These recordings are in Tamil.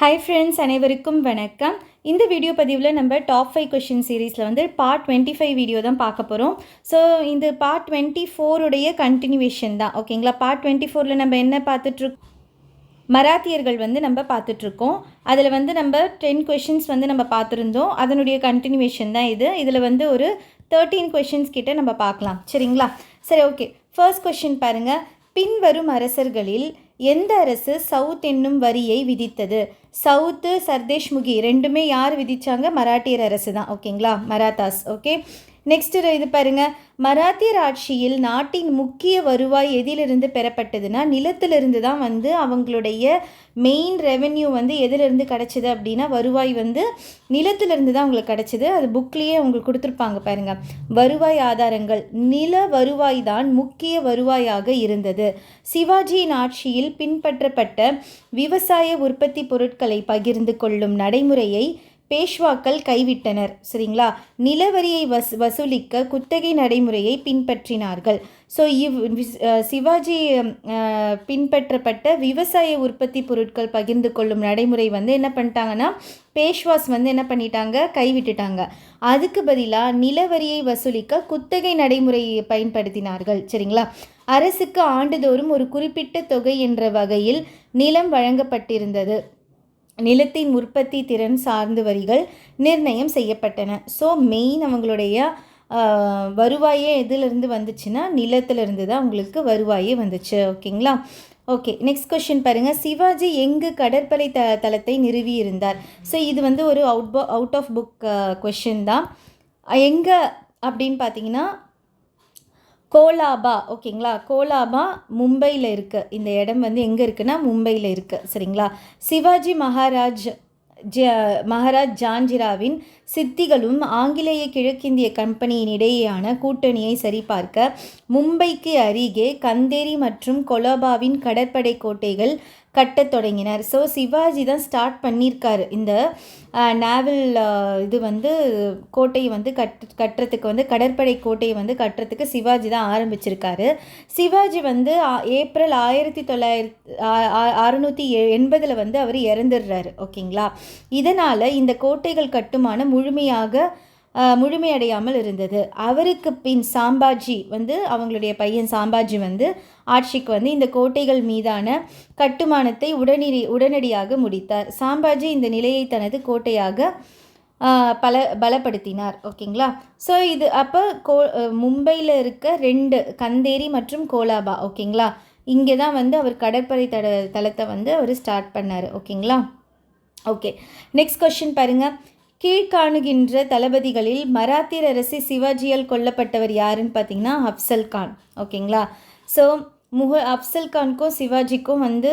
ஹை ஃப்ரெண்ட்ஸ் அனைவருக்கும் வணக்கம். இந்த வீடியோ பதிவில் நம்ம டாப் ஃபைவ் கொஷின் சீரீஸில் வந்து பார்ட் டுவெண்ட்டி ஃபைவ் வீடியோ தான் பார்க்க போகிறோம் ஸோ இந்த பார்ட் டுவெண்ட்டி ஃபோருடைய கண்டினியூவேஷன் தான் ஓகேங்களா பார்ட் டுவெண்ட்டி ஃபோரில் நம்ம என்ன பார்த்துட்ருக்கோம் மராத்தியர்கள் வந்து நம்ம பார்த்துட்ருக்கோம் அதில் வந்து நம்ம டென் கொஷின்ஸ் வந்து நம்ம பார்த்துருந்தோம். அதனுடைய கண்டினியூவேஷன் தான் இது. இதில் வந்து ஒரு தேர்ட்டீன் கொஷின்ஸ் கிட்ட நம்ம பார்க்கலாம். சரிங்களா? சரி ஓகே ஃபர்ஸ்ட் கொஷின் பாருங்கள் பின்வரும் அரசர்களில் எந்த அரசு சவுத் என்னும் வரியை விதித்தது? சவுத்து சர்தேஷ்முகி ரெண்டுமே யார் விதித்தாங்க மராட்டியர் அரசு தான் ஓகேங்களா? மராத்தாஸ். ஓகே? நெக்ஸ்ட் இது பாருங்க. மராத்தியர் ஆட்சியில் நாட்டின் முக்கிய வருவாய் எதிலிருந்து பெறப்பட்டதுன்னா நிலத்திலிருந்து தான் வந்து அவங்களுடைய மெயின் ரெவென்யூ வந்து எதிலிருந்து கிடச்சிது அப்படின்னா வருவாய் வந்து நிலத்திலிருந்து தான் அவங்களுக்கு கிடச்சிது. அது புக்லேயே அவங்களுக்கு கொடுத்துருப்பாங்க பாருங்க. வருவாய் ஆதாரங்கள். நில வருவாய் தான் முக்கிய வருவாயாக இருந்தது. சிவாஜியின் ஆட்சியில் பின்பற்றப்பட்ட விவசாய உற்பத்தி பொருட்களை பகிர்ந்து கொள்ளும் நடைமுறையை பேஷ்வாக்கள் கைவிட்டனர். சரிங்களா? நிலவரியை வஸ் வசூலிக்க குத்தகை நடைமுறையை பின்பற்றினார்கள். ஸோ இவ் சிவாஜி பின்பற்றப்பட்ட விவசாய உற்பத்தி பொருட்கள் பகிர்ந்து கொள்ளும் நடைமுறை வந்து என்ன பண்ணிட்டாங்கன்னா பேஷ்வாஸ் வந்து என்ன பண்ணிட்டாங்க? கைவிட்டுட்டாங்க. அதுக்கு பதிலாக நிலவரியை வசூலிக்க குத்தகை நடைமுறையை பயன்படுத்தினார்கள். சரிங்களா? அரசுக்கு ஆண்டுதோறும் ஒரு குறிப்பிட்ட தொகை என்ற வகையில் நிலம் வழங்கப்பட்டிருந்தது. நிலத்தின் உற்பத்தி திறன் சார்ந்து வரிகள் நிர்ணயம் செய்யப்பட்டன. ஸோ மெயின் அவங்களுடைய வருவாயே எதிலிருந்து வந்துச்சுன்னா நிலத்திலிருந்து தான் உங்களுக்கு வருவாயே வந்துச்சு. ஓகேங்களா ஓகே நெக்ஸ்ட் கொஷின் பாருங்கள் சிவாஜி எங்கு கடற்படை த தளத்தை நிறுவியிருந்தார் ஸோ இது வந்து ஒரு out out of book question தான். எங்கே அப்படின்னு பார்த்தீங்கன்னா கோலாபா ஓகேங்களா? கோலாபா மும்பையில் இருக்குது இந்த இடம் வந்து எங்கே இருக்குன்னா மும்பையில் இருக்குது சரிங்களா? சிவாஜி மகாராஜ் ஜ மகாராஜ் ஜான்ஜிராவின் சித்திகளும் ஆங்கிலேய கிழக்கிந்திய கம்பெனியின் இடையேயான கூட்டணியை சரிபார்க்க மும்பைக்கு அருகே கந்தேரி மற்றும் கொலோபாவின் கடற்படை கோட்டைகள் கட்டத் தொடங்கினர். ஸோ சிவாஜி தான் ஸ்டார்ட் பண்ணியிருக்காரு இந்த நேவல் இது வந்து கோட்டையை வந்து கட் கட்டுறதுக்கு வந்து கடற்படை கோட்டையை வந்து கட்டுறதுக்கு சிவாஜி தான் ஆரம்பிச்சிருக்காரு. சிவாஜி வந்து ஆ- ஏப்ரல் ஆயிரத்தி தொள்ளாயிரத்தி அறுநூற்றி எண்பதில் வந்து அவர் இறந்துடுறாரு. ஓகேங்களா இதனால் இந்த கோட்டைகள் கட்டுமானம் முழுமையாக முழுமையடையாமல் இருந்தது. அவருக்கு பின் சாம்பாஜி வந்து அவங்களுடைய பையன் சாம்பாஜி வந்து ஆட்சிக்கு வந்து இந்த கோட்டைகள் மீதான கட்டுமானத்தை உடனடி உடனடியாக முடித்தார். சாம்பாஜி இந்த நிலையை தனது கோட்டையாக பல பலப்படுத்தினார். ஓகேங்களா? ஸோ இது அப்போ கோ மும்பையில் இருக்க ரெண்டு கந்தேரி மற்றும் கோலாபா. ஓகேங்களா? இங்கே தான் வந்து அவர் கடற்படை தட தளத்தை வந்து அவர் ஸ்டார்ட் பண்ணார். ஓகேங்களா? ஓகே. நெக்ஸ்ட் கொஸ்டின் பாருங்கள் கீழ்காணுகின்ற தளபதிகளில் மராத்தியர் அரசி சிவாஜியால் கொல்லப்பட்டவர் யாருன்னு பார்த்தீங்கன்னா அப்சல் கான். ஓகேங்களா? ஸோ முக அப்சல் கான்க்கும் சிவாஜிக்கும் வந்து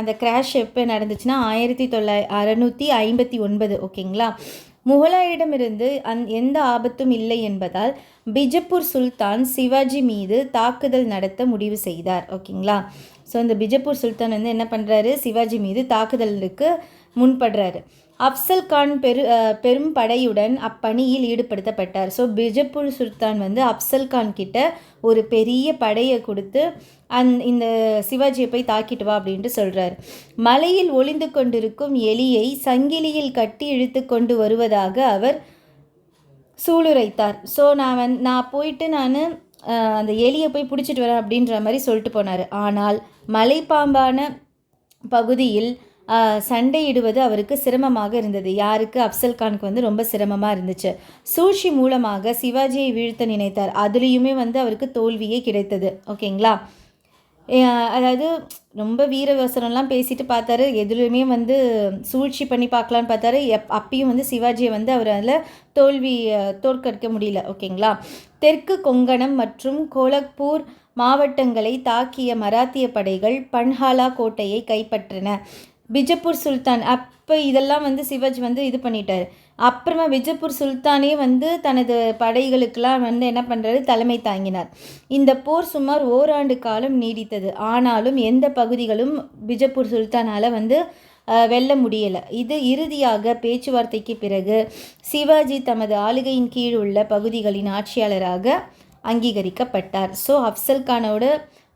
அந்த கிராஷ் எப்போ நடந்துச்சுன்னா ஆயிரத்தி தொள்ளாய் அறநூற்றி ஐம்பத்தி ஒன்பது. ஓகேங்களா? முகலாயரிடமிருந்து அந் எந்த ஆபத்தும் இல்லை என்பதால் பிஜப்பூர் சுல்தான் சிவாஜி மீது தாக்குதல் நடத்த முடிவு செய்தார். ஓகேங்களா? ஸோ இந்த பிஜப்பூர் சுல்தான் வந்து என்ன பண்ணுறாரு சிவாஜி மீது தாக்குதலுக்கு முன்படுறாரு. அப்சல் கான் பெரு பெரும் படையுடன் அப்பணியில் ஈடுபடுத்தப்பட்டார். ஸோ பிஜப்பூர் சுல்தான் வந்து அப்சல் கான் கிட்ட ஒரு பெரிய படையை கொடுத்து அந் இந்த சிவாஜியை போய் தாக்கிட்டு வா அப்படின்ட்டு சொல்கிறார் மலையில் ஒளிந்து கொண்டிருக்கும் எலியை சங்கிலியில் கட்டி இழுத்து கொண்டு வருவதாக அவர் சூளுரைத்தார். ஸோ நான் வந் நான் போயிட்டு நான் அந்த எலியை போய் பிடிச்சிட்டு வரேன் அப்படின்ற மாதிரி சொல்லிட்டு போனார். ஆனால் மலைப்பாம்பான பகுதியில் சண்டையிடுவது அவருக்கு சிரமமாக இருந்தது. யாருக்கு? அப்சல் கானுக்கு வந்து ரொம்ப சிரமமாக இருந்துச்சு. சூழ்ச்சி மூலமாக சிவாஜியை வீழ்த்த நினைத்தார். அதுலேயுமே வந்து அவருக்கு தோல்வியே கிடைத்தது. ஓகேங்களா? அதாவது ரொம்ப வீரவசனம்லாம் பேசிட்டு பார்த்தாரு. எதுலையுமே வந்து சூழ்ச்சி பண்ணி பார்க்கலான்னு பார்த்தாரு. எப் அப்பயும் வந்து சிவாஜியை வந்து அவர் அதில் தோல்வி தோற்கடிக்க முடியல. ஓகேங்களா? தெற்கு கொங்கணம் மற்றும் கோலக்பூர் மாவட்டங்களை தாக்கிய மராத்திய படைகள் பன்ஹாலா கோட்டையை கைப்பற்றின. பிஜப்பூர் சுல்தான். அப்போ இதெல்லாம் வந்து சிவாஜி வந்து இது பண்ணிட்டார். அப்புறமா பிஜப்பூர் சுல்தானே வந்து தனது படைகளுக்கெல்லாம் வந்து என்ன பண்ணுறாரு தலைமை தாங்கினார். இந்த போர் சுமார் ஓராண்டு காலம் நீடித்தது. ஆனாலும் எந்த பகுதிகளும் பிஜப்பூர் சுல்தானால் வந்து வெல்ல முடியலை. இது இறுதியாக பேச்சுவார்த்தைக்கு பிறகு சிவாஜி தமது ஆளுகையின் கீழ் உள்ள பகுதிகளின் ஆட்சியாளராக அங்கீகரிக்கப்பட்டார். ஸோ அப்சல் கானோட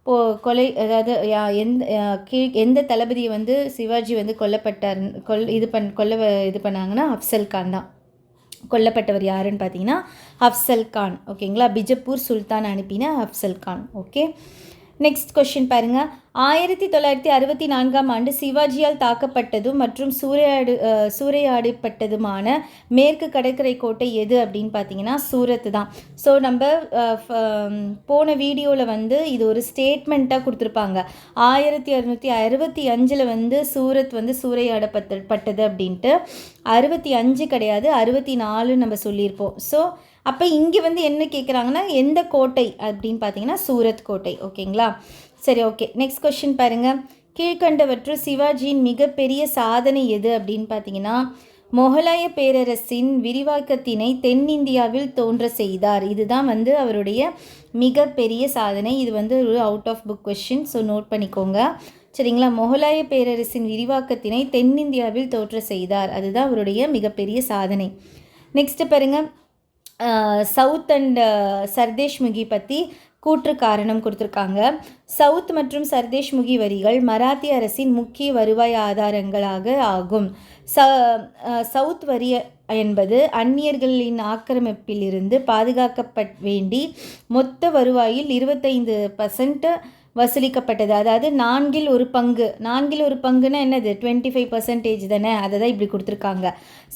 இப்போ கொலை அதாவது யா- எந்த கீழ் எந்த தளபதியை வந்து சிவாஜி வந்து கொல்லப்பட்டார் கொல் இது பண் கொல்ல இது பண்ணாங்கன்னா அஃப்சல் கான் தான். கொல்லப்பட்டவர் யாருன்னு பார்த்தீங்கன்னா அஃப்சல் கான். ஓகேங்களா? பிஜப்பூர் சுல்தான் அனுப்பின Afzal Khan. Okay? Next question பாருங்கள் ஆயிரத்தி தொள்ளாயிரத்தி அறுபத்தி நான்காம் ஆண்டு சிவாஜியால் தாக்கப்பட்டதும் மற்றும் சூறையாடு சூறையாடப்பட்டதுமான மேற்கு கடற்கரை கோட்டை எது அப்படின்னு பார்த்தீங்கன்னா சூரத் தான். ஸோ நம்ம போன வீடியோவில் வந்து இது ஒரு ஸ்டேட்மெண்ட்டாக கொடுத்துருப்பாங்க. ஆயிரத்தி அறுநூற்றி அறுபத்தி அஞ்சில் வந்து சூரத் வந்து சூறையாடப்பட்ட பட்டது அப்படின்ட்டு. அறுபத்தி அஞ்சு கிடையாது அறுபத்தி நாலு நம்ம சொல்லியிருப்போம். ஸோ அப்போ இங்கே வந்து என்ன கேட்குறாங்கன்னா எந்த கோட்டை அப்படின்னு பார்த்தீங்கன்னா சூரத் கோட்டை. ஓகேங்களா? சரி ஓகே. நெக்ஸ்ட் கொஷின் பாருங்கள் கீழ்கண்டவற்றுள் சிவாஜியின் மிகப்பெரிய சாதனை எது அப்படின்னு பார்த்தீங்கன்னா மொகலாய பேரரசின் விரிவாக்கத்தினை தென்னிந்தியாவில் தோன்ற செய்தார். இதுதான் வந்து அவருடைய மிகப்பெரிய சாதனை. இது வந்து ஒரு out of book question so note பண்ணிக்கோங்க. சரிங்களா? முகலாய பேரரசின் விரிவாக்கத்தினை தென்னிந்தியாவில் தோற்ற செய்தார். அதுதான் அவருடைய மிகப்பெரிய சாதனை. நெக்ஸ்ட்டு பாருங்க. சவுத் அண்ட் சர்தேஷ்முகி பற்றி கூற்று காரணம் கொடுத்துருக்காங்க. சவுத் மற்றும் சர்தேஷ்முகி வரிகள் மராத்திய அரசின் முக்கிய வருவாய் ஆதாரங்களாக ஆகும். ச சவுத் வரி என்பது அந்நியர்களின் ஆக்கிரமிப்பிலிருந்து பட் வேண்டி மொத்த வருவாயில் இருபத்தைந்து பர்சன்ட் வசூலிக்கப்பட்டது. அதாவது நான்கில் ஒரு பங்கு. நான்கில் ஒரு பங்குன்னா என்னது? டுவெண்ட்டி ஃபைவ் பர்சன்டேஜ் தானே? அதை தான் இப்படி கொடுத்துருக்காங்க.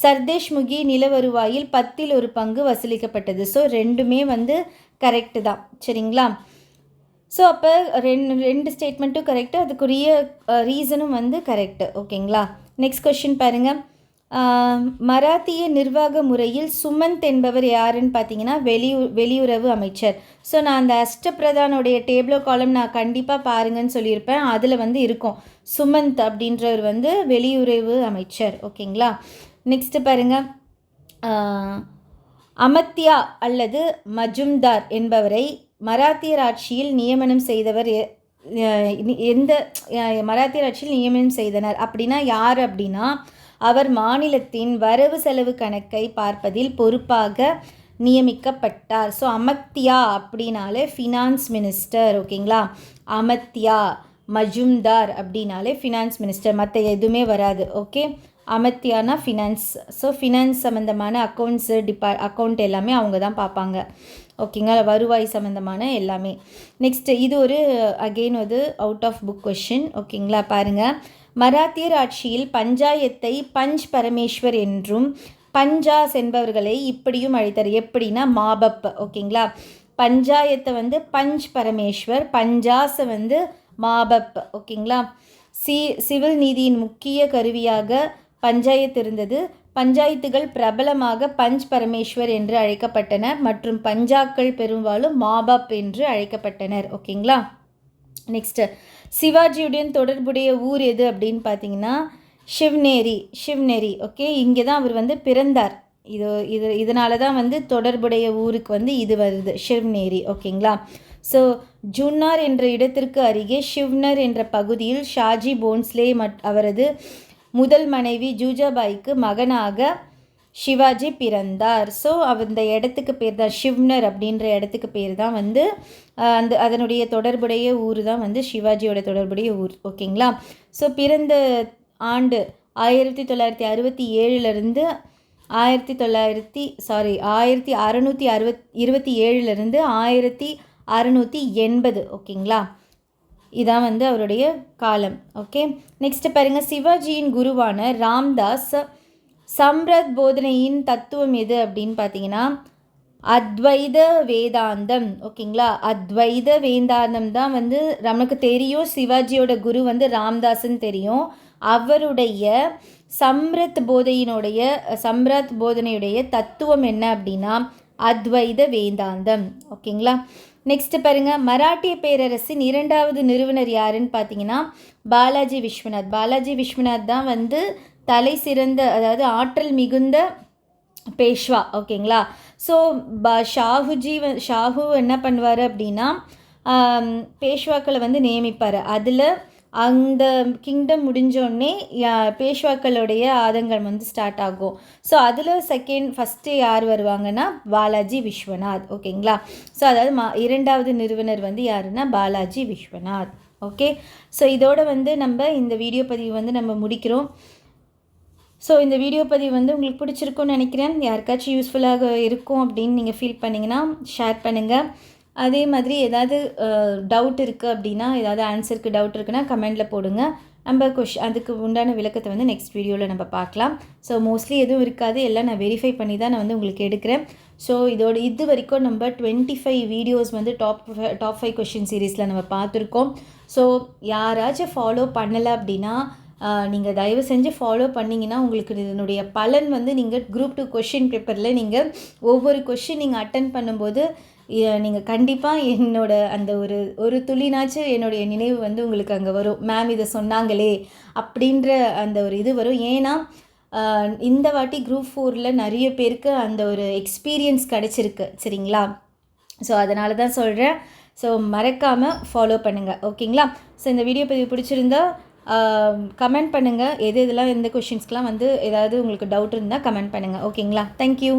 சர்தேஷ்முகி நில வருவாயில் பத்தில் ஒரு பங்கு வசூலிக்கப்பட்டது. ஸோ ரெண்டுமே வந்து கரெக்டு தான். சரிங்களா? ஸோ அப்போ ரெண்டு ரெண்டு ஸ்டேட்மெண்ட்டும் கரெக்டு அதுக்குரிய ரீசனும் வந்து கரெக்டு ஓகேங்களா நெக்ஸ்ட் கொஷின் பாருங்கள் மராத்திய நிர்வாக முறையில் சுமந்த் என்பவர் யாருன்னு பார்த்தீங்கன்னா வெளியு வெளியுறவு அமைச்சர். ஸோ நான் அந்த அஷ்டபிரதானுடைய டேபிளோ காலம் நான் கண்டிப்பாக பாருங்கன்னு சொல்லியிருப்பேன். அதில் வந்து இருக்கும். சுமந்த் அப்படின்றவர் வந்து வெளியுறவு அமைச்சர். ஓகேங்களா? நெக்ஸ்ட்டு பாருங்கள் அமத்யா அல்லது மஜும்தார் என்பவரை மராத்தியர் ஆட்சியில் நியமனம் செய்தவர் எந்த மராத்தியர் ஆட்சியில் நியமனம் செய்தனர் அப்படின்னா யார் அப்படின்னா அவர் மாநிலத்தின் வரவு செலவு கணக்கை பார்ப்பதில் பொறுப்பாக நியமிக்கப்பட்டார். ஸோ அமத்தியா அப்படின்னாலே ஃபினான்ஸ் மினிஸ்டர் ஓகேங்களா அமத்தியா மஜும்தார் அப்படின்னாலே ஃபினான்ஸ் மினிஸ்டர் மற்ற எதுவுமே வராது ஓகே அமத்தியானா ஃபினான்ஸ் ஸோ ஃபினான்ஸ் சம்மந்தமான அக்கௌண்ட்ஸு டிபா அக்கௌண்ட் எல்லாமே அவங்க தான் பார்ப்பாங்க ஓகேங்களா வருவாய் சம்மந்தமான எல்லாமே. நெக்ஸ்ட் இது ஒரு அகெயின் ஒரு அவுட் ஆஃப் புக் கொஷின் ஓகேங்களா பாருங்கள் மராத்தியர் ஆட்சியில் பஞ்சாயத்தை பஞ்ச் பரமேஸ்வர் என்றும் பஞ்சாஸ் என்பவர்களை இப்படியும் அழைத்தார். எப்படின்னா மாபப் ஓகேங்களா? பஞ்சாயத்தை வந்து பஞ்ச் பரமேஸ்வர் பஞ்சாஸை வந்து மாபப் ஓகேங்களா? சி சிவில் நீதியின் முக்கிய கருவியாக பஞ்சாயத்து இருந்தது. பஞ்சாயத்துகள் பிரபலமாக பஞ்ச் பரமேஸ்வர் என்று அழைக்கப்பட்டன மற்றும் பஞ்சாக்கள் பெரும்பாலும் மாபப் என்று அழைக்கப்பட்டனர் ஓகேங்களா? நெக்ஸ்ட்டு சிவாஜியுடன் தொடர்புடைய ஊர் எது அப்படின்னு பார்த்தீங்கன்னா ஷிவ்நேரி ஷிவ்நேரி ஓகே இங்கே தான் அவர் வந்து பிறந்தார். இது இது இதனால தான் வந்து தொடர்புடைய ஊருக்கு வந்து இது வருது ஷிவ்நேரி ஓகேங்களா ஸோ ஜுன்னார் என்ற இடத்திற்கு அருகே ஷிவ்னர் என்ற பகுதியில் ஷாஜி போன்ஸ்லே மட் அவரது முதல் மனைவி ஜூஜாபாய்க்கு மகனாக சிவாஜி பிறந்தார். ஸோ அந்த இடத்துக்கு பேர் தான் ஷிவ்னர் அப்படின்ற இடத்துக்கு பேர் தான் வந்து அந்த அதனுடைய தொடர்புடைய ஊர் தான் வந்து சிவாஜியோட தொடர்புடைய ஊர். ஓகேங்களா ஸோ பிறந்த ஆண்டு ஆயிரத்தி தொள்ளாயிரத்தி அறுபத்தி ஏழுலேருந்து ஆயிரத்தி தொள்ளாயிரத்தி சாரி ஆயிரத்தி அறநூற்றி அறுபத் இருபத்தி ஏழுலேருந்து ஆயிரத்தி அறநூற்றி எண்பது. ஓகேங்களா இதான் வந்து அவருடைய காலம். ஓகே நெக்ஸ்ட் பாருங்க. சிவாஜியின் குருவான ராம்தாஸ் சம்ரத் போதனையின் தத்துவம் எது அப்படின்னு பார்த்தீங்கன்னா அத்வைத வேதாந்தம். ஓகேங்களா? அத்வைத வேதாந்தம் தான் வந்து நமக்கு தெரியும். சிவாஜியோட குரு வந்து ராம்தாஸ்ன்னு தெரியும். அவருடைய சம்ரத் போதையினுடைய சம்ரத் போதனையுடைய தத்துவம் என்ன அப்படின்னா அத்வைத வேதாந்தம். ஓகேங்களா? நெக்ஸ்ட் பாருங்க. மராட்டிய பேரரசின் இரண்டாவது நிறுவனர் யாருன்னு பார்த்தீங்கன்னா பாலாஜி விஸ்வநாத். பாலாஜி விஸ்வநாத் தான் வந்து தலை சிறந்த அதாவது ஆற்றல் மிகுந்த பேஷ்வா ஓகேங்களா? ஸோ ப ஷாஹுஜி ஷாஹு என்ன பண்ணுவார் அப்படின்னா பேஷ்வாக்களை வந்து நியமிப்பார். அதில் அந்த கிங்டம் முடிஞ்சோடனே பேஷ்வாக்களுடைய ஆதங்கம் வந்து ஸ்டார்ட் ஆகும். ஸோ அதில் செகண்ட் ஃபஸ்ட்டு யார் வருவாங்கன்னா பாலாஜி விஸ்வநாத் ஓகேங்களா? ஸோ அதாவது மா இரண்டாவது நிறுவனர் வந்து யாருன்னா பாலாஜி விஸ்வநாத் ஓகே? ஸோ இதோட வந்து நம்ம இந்த வீடியோ பதிவு வந்து நம்ம முடிக்கிறோம். ஸோ இந்த வீடியோ பதிவு வந்து உங்களுக்கு பிடிச்சிருக்கும்னு நினைக்கிறேன். யாருக்காச்சும் யூஸ்ஃபுல்லாக இருக்கும் அப்படின்னு நீங்கள் ஃபீல் பண்ணிங்கன்னா ஷேர் பண்ணுங்கள் அதே மாதிரி ஏதாவது டவுட் இருக்குது அப்படின்னா ஏதாவது ஆன்சருக்கு டவுட் இருக்குன்னா கமெண்டில் போடுங்க. நம்ம கொஷ் அதுக்கு உண்டான விளக்கத்தை வந்து நெக்ஸ்ட் வீடியோவில் நம்ம பார்க்கலாம். ஸோ மோஸ்ட்லி எதுவும் இருக்காது. எல்லாம் நான் வெரிஃபை பண்ணி தான் நான் வந்து உங்களுக்கு எடுக்கிறேன். ஸோ இதோட இது வரைக்கும் நம்ம டுவெண்ட்டி ஃபைவ் வீடியோஸ் வந்து டாப் டாப் ஃபைவ் கொஷின் சீரீஸில் நம்ம பார்த்துருக்கோம். ஸோ யாராச்சும் ஃபாலோ பண்ணலை அப்படின்னா நீங்கள் தயவு செஞ்சு ஃபாலோ பண்ணிங்கன்னா உங்களுக்கு இதனுடைய பலன் வந்து நீங்கள் குரூப் டூ கொஷின் பேப்பரில் நீங்கள் ஒவ்வொரு கொஷின் நீங்கள் அட்டன் பண்ணும்போது நீங்கள் கண்டிப்பாக என்னோட அந்த ஒரு ஒரு துளினாச்சும் என்னுடைய நினைவு வந்து உங்களுக்கு அங்கே வரும். மேம் இதை சொன்னாங்களே அப்படின்ற அந்த ஒரு இது வரும். ஏன்னா இந்த வாட்டி குரூப் ஃபோரில் நிறைய பேருக்கு அந்த ஒரு எக்ஸ்பீரியன்ஸ் கிடச்சிருக்கு. சரிங்களா? ஸோ அதனால தான் சொல்கிறேன் ஸோ மறக்காமல் ஃபாலோ பண்ணுங்கள் ஓகேங்களா ஸோ இந்த வீடியோ பதிவு பிடிச்சிருந்தா கமெண்ட் பண்ணுங்கள் எது இதெல்லாம் எந்த கொஷின்ஸ்க்கெலாம் வந்து ஏதாவது உங்களுக்கு டவுட் இருந்தால் கமெண்ட் பண்ணுங்கள் ஓகேங்களா தேங்க்யூ